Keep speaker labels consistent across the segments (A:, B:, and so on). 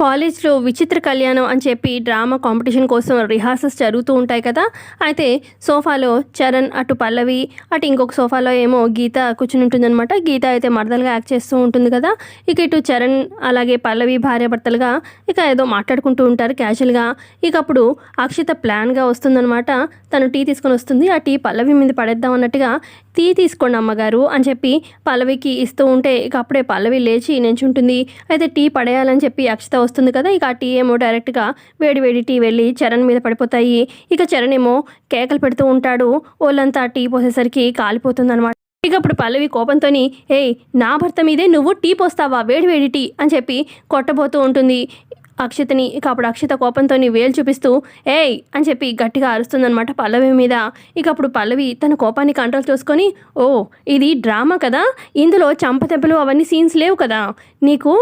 A: కాలేజ్లో విచిత్ర కళ్యాణం అని చెప్పి డ్రామా కాంపిటీషన్ కోసం రిహార్సల్స్ జరుగుతూ ఉంటాయి కదా. అయితే సోఫాలో చరణ్ అటు పల్లవి అటు ఇంకొక సోఫాలో ఏమో గీత కూర్చుని ఉంటుందన్నమాట గీత అయితే మరదలుగా యాక్ట్ చేస్తూ ఉంటుంది కదా. ఇక ఇటు చరణ్ అలాగే పల్లవి భార్యాభర్తలుగా ఇక ఏదో మాట్లాడుకుంటూ ఉంటారు క్యాజువల్గా. ఇక అప్పుడు అక్షిత ప్లాన్గా వస్తుందన్నమాట. తను టీ తీసుకొని వస్తుంది. ఆ టీ పల్లవి మీద పడేద్దాం అన్నట్టుగా టీ తీసుకోండి అమ్మగారు అని చెప్పి పల్లవికి ఇస్తూ ఉంటే ఇక అప్పుడే పల్లవి లేచి నెంచుంటుంది. అయితే టీ పడేయాలని చెప్పి అక్షిత వస్తుంది కదా ఇక ఆ టీ ఏమో డైరెక్ట్గా వేడి వేడి టీ వెళ్ళి చరణ్ మీద పడిపోతాయి. ఇక చరణ్ ఏమో కేకలు పెడుతూ ఉంటాడు. వాళ్ళంతా టీ పోసేసరికి కాలిపోతుంది అనమాట ఇక అప్పుడు పల్లవి కోపంతోని ఏయ్ నా భర్త మీదే నువ్వు టీ పోస్తావా? వేడి వేడి టీ అని చెప్పి కొట్టబోతూ ఉంటుంది. అక్షితని ఇక అప్పుడు అక్షిత కోపంతో వేలు చూపిస్తూ ఏయ్! అని చెప్పి గట్టిగా అరుస్తుందనమాట పల్లవి మీద. ఇక అప్పుడు పల్లవి తన కోపాన్ని కంట్రోల్ చేసుకొని ఓ ఇది డ్రామా కదా? ఇందులో చంపతెంపలు అవన్నీ సీన్స్ లేవు కదా? నీకు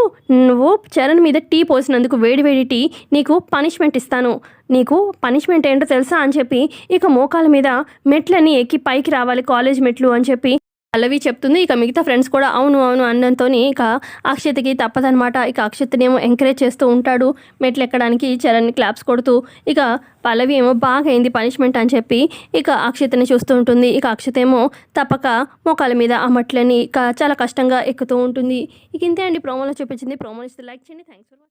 A: నువ్వు చరణ్ మీద టీ పోసినందుకు వేడి వేడి టీ నీకు పనిష్మెంట్ ఇస్తాను. నీకు పనిష్మెంట్ ఏంటో తెలుసా? అని చెప్పి ఇక మోకాల మీద మెట్లని ఎక్కి పైకి రావాలి కాలేజ్ మెట్లు అని చెప్పి పల్లవి చెప్తుంది ఇక మిగతా ఫ్రెండ్స్ కూడా అవును అవును అన్నంతో ఇక అక్షతకి తప్పదనమాట ఇక అక్షతనేమో ఎంకరేజ్ చేస్తూ ఉంటాడు మెట్లు ఎక్కడానికి చరణ్ క్లాప్స్ కొడుతూ. ఇక పల్లవి ఏమో బాగా అయింది పనిష్మెంట్ అని చెప్పి ఇక అక్షతని చూస్తూ ఉంటుంది. ఇక అక్షత ఏమో తప్పక మోకాల మీద ఆ మట్లని ఇక చాలా కష్టంగా ఎక్కుతూ ఉంటుంది. ఇక ఇంతే అండి ప్రోమోలో చూపించింది. ప్రోమో ఇస్తే లైక్ చేయండి. Thanks for